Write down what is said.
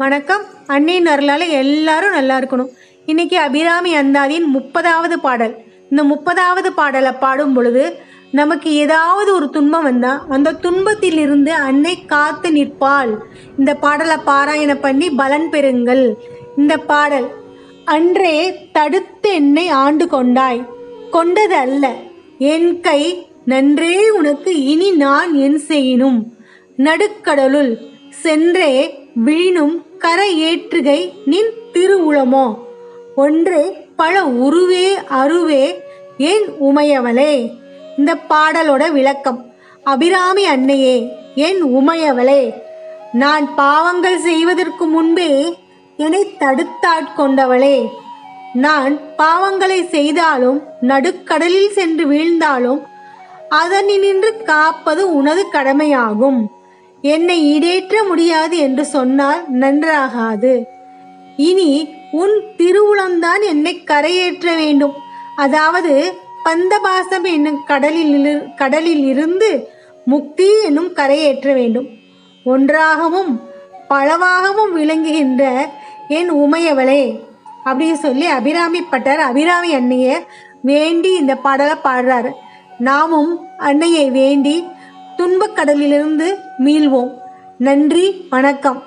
வணக்கம். அன்னையின் அருளால் எல்லாரும் நல்லா இருக்கணும். இன்னைக்கு அபிராமி அந்தாதியின் முப்பதாவது பாடல். இந்த முப்பதாவது பாடலை பாடும் பொழுது நமக்கு ஏதாவது ஒரு துன்பம் வந்தால் அந்த துன்பத்திலிருந்து அன்னை காத்து நிற்பாள். இந்த பாடலை பாராயணம் பண்ணி பலன் பெறுங்கள். இந்த பாடல் அன்றே தடுத்து என்னை ஆண்டு கொண்டாய். கொண்டது அல்ல என் கை நன்றே உனக்கு இனி நான் என் செய்யினும். நடுக்கடலுள் சென்றே விழினும் கரை ஏற்றுகை நின் திருவுளமோ? ஒன்றே பல உருவே அருவே ஏன் உமையவளே? இந்த பாடலோட விளக்கம். அபிராமி அன்னையே என் உமையவளே? நான் பாவங்கள் செய்வதற்கு முன்பே என்னை தடுத்தாட்கொண்டவளே நான் பாவங்களை செய்தாலும் நடுக்கடலில் சென்று வீழ்ந்தாலும் அதனின்று காப்பது உனது கடமையாகும். என்னை ஈடேற்ற முடியாது என்று சொன்னால் நன்றாகாது. இனி உன் திருவுளம்தான் என்னை கரையேற்ற வேண்டும். அதாவது பந்தபாசம் என்னும் கடலில் இரு- கடலில் இருந்து முக்தி என்னும் கரையேற்ற வேண்டும். ஒன்றாகவும் பலவாகவும் விளங்குகின்ற என் உமையவளே அப்படின்னு சொல்லி அபிராமி பட்டர் அபிராமி அன்னையை வேண்டி இந்த பாடலை பாடுறாரு. நாமும் அன்னையை வேண்டி துன்பக் கடலிலிருந்து மீள்வோம். நன்றி வணக்கம்.